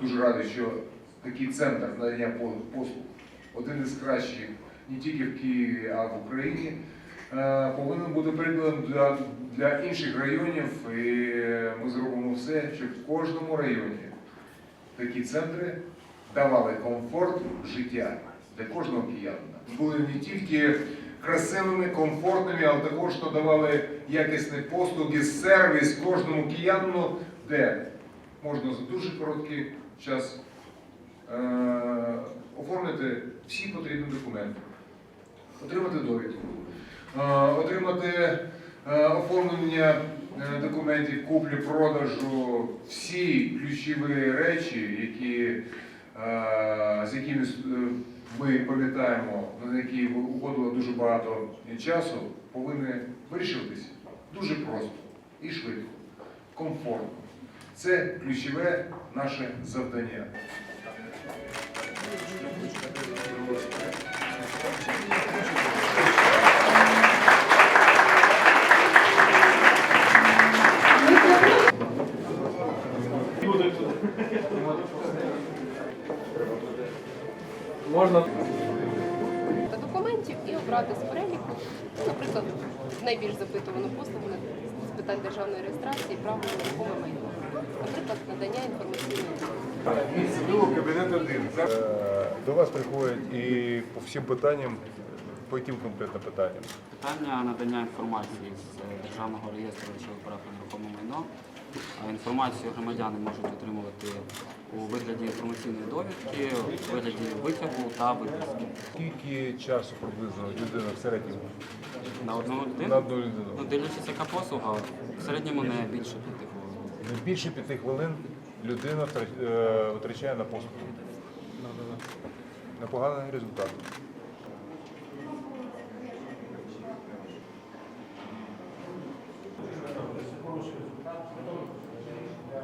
Дуже радий, що такий центр надання послуг, один із кращих не тільки в Києві, а в Україні, е, повинен бути прикладом для, для інших районів. І ми зробимо все, щоб в кожному районі такі центри давали комфорт життя для кожного киянина. Були не тільки красивими, комфортними, але також надавали якісні послуги, сервіс кожному киянину, де можна за дуже короткий час е, оформити всі потрібні документи, отримати довідку, е, отримати е, оформлення е, документів куплі-продажу, всі ключові речі, які, е, з якими е, ми пам'ятаємо, на які уходило дуже багато часу, повинні вирішуватися дуже просто і швидко, комфортно. Це ключове наше завдання. Можна та документів і обрати з переліку, наприклад, найбільш запитувану послугу з питань державної реєстрації, права на нерухоме майно. Наприклад, надання інформаційної. Місце кабінет один. Е, До вас приходять і по всім питанням, по яким конкретно питанням? Питання надання інформації з Державного реєстру речових прав на нерухоме майно. Інформацію громадяни можуть отримувати у вигляді інформаційної довідки, у вигляді витягу та виписки. Скільки часу приблизно людина в середньому На одну на людину, одну людину? ну, дивлячись, яка послуга, в середньому не більше п'яти хвилин. Не більше п'яти хвилин людина втра- е, витрачає на послуги. Непоганий результат.